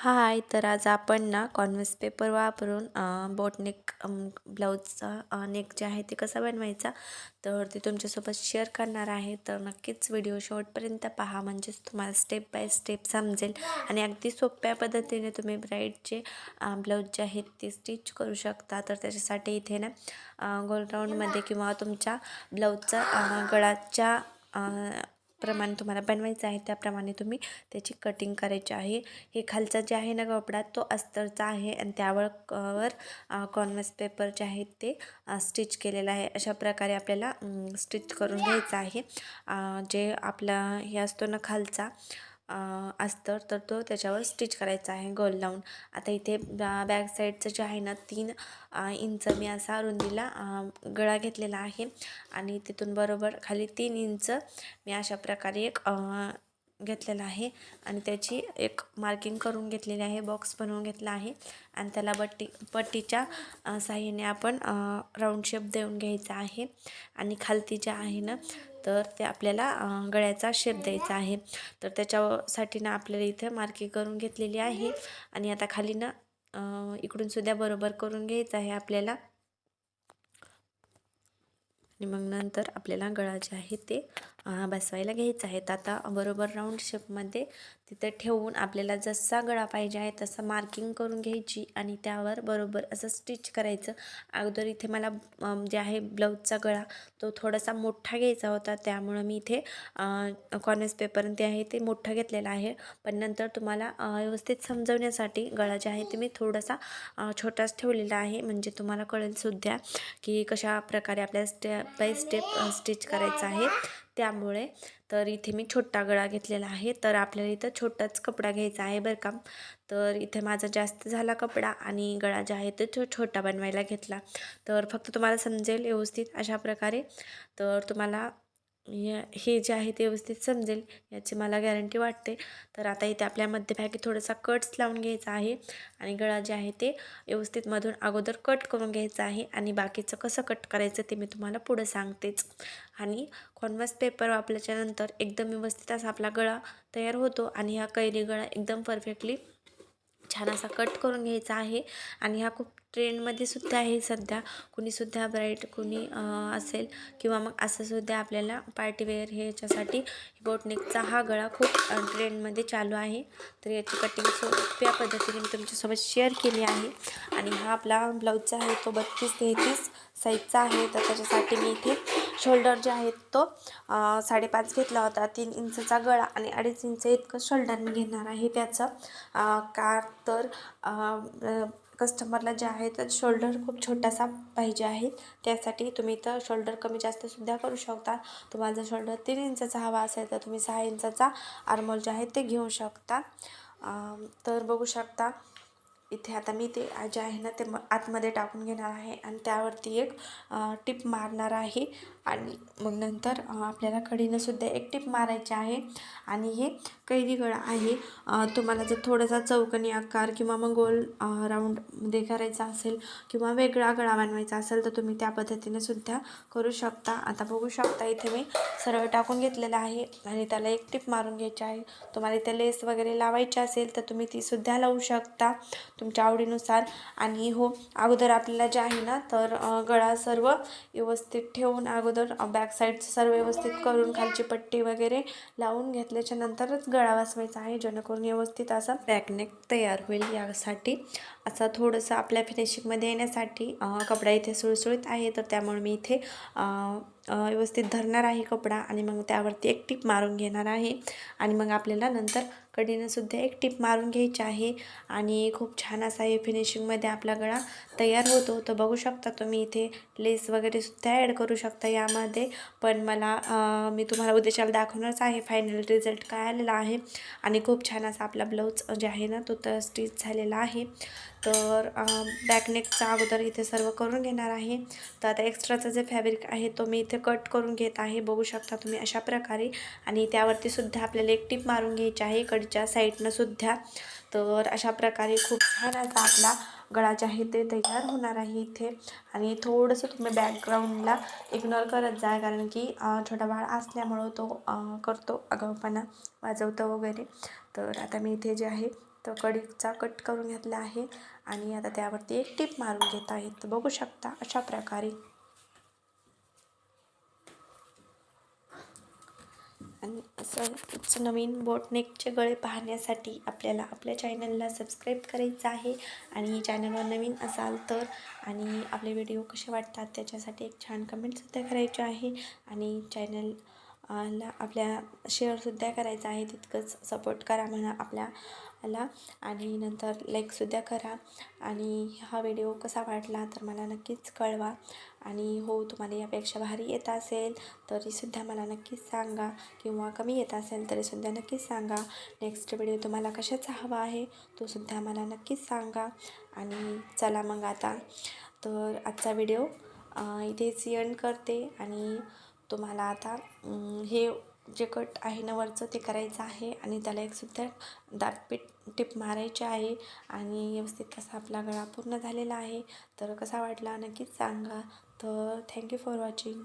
हाय तर आज आपण ना कॉन्व्हर्स पेपर वापरून बोटनेक ब्लाऊजचा नेक जे आहे ते कसा बनवायचा तर ते तुमच्यासोबत शेअर करणार आहे. तर नक्कीच व्हिडिओ शेवटपर्यंत पहा. म्हणजेच तुम्हाला स्टेप बाय स्टेप समजेल आणि अगदी सोप्या पद्धतीने तुम्ही ब्राईडचे ब्लाऊज जे आहेत ते स्टिच करू शकता. तर त्याच्यासाठी इथे ना गोल राऊंडमध्ये किंवा तुमच्या ब्लाऊजचा गळाच्या प्रमाणे तुम्हाला बनवायचं आहे त्याप्रमाणे तुम्ही त्याची कटिंग करायची आहे. हे खालचा जे आहे ना कपडा तो अस्तरचा आहे आणि त्यावर वर कॉन्व्हर्स पेपर जे आहे ते स्टिच केलेलं आहे. अशा प्रकारे आपल्याला स्टिच करून घ्यायचं आहे. जे आपला हे असतो ना खालचा अस्तर तर तो त्याच्यावर स्टिच करायचा आहे गोल लावून. आता इथे बॅक साईडचं जे आहे ना तीन इंच मी असा रुंदीला गळा घेतलेला आहे. आणि तिथून बरोबर खाली तीन इंच मी अशा प्रकारे एक घेतलेला आहे आणि त्याची एक मार्किंग करून घेतलेली आहे बॉक्स बनवून घेतला आहे आणि त्याला बट्टी पट्टीच्या साह्याने आपण राऊंड शेप देऊन घ्यायचा आहे आणि खालती ज्या आहे ना तर ते आपल्याला गळ्याचा शेप द्यायचा आहे. तर त्याच्यासाठी ना आपल्याला इथे मार्किंग करून घेतलेली आहे आणि आता खाली ना इकडून सुद्धा बरोबर करून घ्यायचं आहे आपल्याला. आणि मग नंतर आपल्याला गळा जे आहे ते बसवायला घ्यायचं आहे. तर आता बरोबर राऊंड शेपमध्ये तिथं ठेवून आपल्याला जसा गळा पाहिजे आहे तसा मार्किंग करून घ्यायची आणि त्यावर बरोबर असं स्टिच करायचं. अगोदर इथे मला जे आहे ब्लाऊजचा गळा तो थोडासा मोठा घ्यायचा होता. त्यामुळं मी इथे कॉर्नेस पेपर ते आहे ते मोठं घेतलेलं आहे. पण नंतर तुम्हाला व्यवस्थित समजवण्यासाठी गळा जे आहे ते मी थोडासा छोटाच ठेवलेला आहे. म्हणजे तुम्हाला कळेल सुद्धा की कशा प्रकारे आपल्याला स्टे बाय स्टेप स्टिच करायचं आहे. त्यामुळे तर इथे मी छोटा गळा घेतलेला आहे. तर आपल्याला इथं छोटाच कपडा घ्यायचा आहे बरं का. तर इथे माझा जास्त झाला कपडा आणि गळा जे आहे तो छोटा बनवायला घेतला. तर फक्त तुम्हाला समजेल व्यवस्थित अशा प्रकारे. तर तुम्हाला हे हे जे आहे ते व्यवस्थित समजेल याची मला गॅरंटी वाटते. तर आता इथे आपल्या मध्यभागी थोडासा कट्स लावून घ्यायचा आहे आणि गळा जे आहे ते व्यवस्थित मधून अगोदर कट करून घ्यायचं आहे आणि बाकीचं कसं कट करायचं ते मी तुम्हाला पुढं सांगतेच. आणि कॉन्व्हर्स पेपर वापरल्याच्यानंतर एकदम व्यवस्थित असा आपला गळा तयार होतो आणि हा कैरी गळा एकदम परफेक्टली छान असा कट करून घ्यायचा आहे. आणि हा खूप ट्रेंडमध्ये सुद्धा आहे सध्या. कुणीसुद्धा ब्राईट कुणी असेल किंवा मग असं सुद्धा आपल्याला पार्टीवेअर हे याच्यासाठी बोटनेकचा हा गळा खूप ट्रेंडमध्ये चालू आहे. तर याची कटिंग सोप्या पद्धतीने मी तुमच्यासोबत शेअर केली आहे. आणि हा आपला ब्लाऊजचा आहे तो बत्तीस तेहतीस साईजचा आहे. तर त्याच्यासाठी मी इथे शोल्डर जे आहेत तो साडेपाच घेतला होता. तीन इंचचा गळा आणि अडीच इंच इतकं शोल्डर मी घेणार आहे त्याचं. का तर कस्टमरला जे आहे तर शोल्डर खूप छोटासा पाहिजे आहे. त्यासाठी तुम्ही तर शोल्डर कमी जास्तसुद्धा करू शकता. तुम्हाला जर शोल्डर तीन इंचाचा हवा असेल तर तुम्ही सहा इंचाचा आर्मोल जे आहे ते घेऊ शकता. तर बघू शकता इथे आता मी ते जे आहे ना ते म आतमध्ये टाकून घेणार आहे आणि त्यावरती एक टिप मारणार आहे. आणि मग नंतर आपल्याला कडीनंसुद्धा एक टिप मारायची आहे. आणि हे कैरी गळा आहे. तुम्हाला जर थोडासा चौकनी आकार किंवा मग गोल राऊंडमध्ये करायचा असेल किंवा वेगळा गळा बनवायचा असेल तर तुम्ही त्या पद्धतीने सुद्धा करू शकता. आता बघू शकता इथे मी सरळ टाकून घेतलेला आहे आणि त्याला एक टिप मारून घ्यायची आहे. तुम्हाला इथे लेस वगैरे लावायची असेल तर तुम्ही ती सुद्धा लावू शकता. तुमच्या आवडीनुसार. आणि हो अगोदर आपल्याला जे आहे ना तर गळा सर्व व्यवस्थित ठेवून अगोदर बॅक साईडचं सर्व व्यवस्थित करून खालची पट्टी वगैरे लावून घेतल्याच्या नंतरच गळा वाचवायचा आहे जेणेकरून व्यवस्थित असा बॅकनेक तयार होईल यासाठी. असा थोडंसं आपल्या फिनिशिंगमध्ये येण्यासाठी कपडा इथे सुळसुळीत आहे तर त्यामुळे मी इथे व्यवस्थित धरणार आहे कपडा आणि मग त्यावरती एक टीप मारून घेणार आहे. आणि मग आपल्याला नंतर कडीनंसुद्धा एक टीप मारून घ्यायची आहे. आणि खूप छान असा हे फिनिशिंगमध्ये आपला गळा तयार होतो. तर बघू शकता तुम्ही इथे लेस वगैरेसुद्धा ॲड करू शकता यामध्ये. पण मला मी तुम्हाला उद्याच्याला दाखवणारच आहे फायनल रिझल्ट काय आलेला आहे. आणि खूप छान असा आपला ब्लाऊज जे आहे ना तो तर स्टिच झालेला आहे. तर बॅकनेकचा अगोदर इथे सर्व करून घेणार आहे. तर आता एक्स्ट्राचं जे फॅब्रिक आहे तो मी इथे कट करून घेत आहे. बघू शकता तुम्ही अशा प्रकारे. आणि त्यावरती सुद्धा आपल्याला एक टीप मारून घ्यायची आहे. कडच्या साईडनं सुद्धा. तर अशा प्रकारे खूप छान असा आपला गळा जे आहे ते तयार होणार आहे इथे. आणि थोडंसं तुम्ही बॅकग्राऊंडला इग्नोर करत जा. कारण की छोटा बाळ असल्यामुळं तो करतो आगाऊपणा वाजवतो वगैरे. तर आता मी इथे जे आहे तर कढीचा कट करून घेतला आहे आणि आता त्यावरती एक टीप मारून घेत आहे तर बघू शकता अशा प्रकारे. आणि असं नवीन बोटनेकचे गळे पाहण्यासाठी आपल्याला आपल्या चॅनलला सबस्क्राईब करायचं आहे. आणि चॅनलवर नवीन असाल तर आणि आपले व्हिडिओ कसे वाटतात त्याच्यासाठी एक छान कमेंटसुद्धा करायचे आहे. आणि चॅनल ला आपल्या शेअरसुद्धा करायचं आहे. तितकंच सपोर्ट करा म्हणा आपल्या ला आणि नंतर लाईकसुद्धा करा. आणि हा व्हिडिओ कसा वाटला तर मला नक्कीच कळवा. आणि हो तुम्हाला यापेक्षा भारी येत असेल तरीसुद्धा मला नक्कीच सांगा. किंवा कमी येत असेल तरीसुद्धा नक्कीच सांगा. नेक्स्ट व्हिडिओ तुम्हाला कशाचा हवा आहे तो सुद्धा मला नक्कीच सांगा. आणि चला मग आता. तर आजचा व्हिडिओ इथेच एंड करते. आणि तुम्हाला आता हे जे कट आहे ना वरचं ते करायचं आहे आणि त्याला एक सुद्धा दाबपीट टिप मारायची आहे आणि व्यवस्थित कसा आपला गळा पूर्ण झालेला आहे. तर कसा वाटला नक्कीच सांगा. तर थँक्यू फॉर वॉचिंग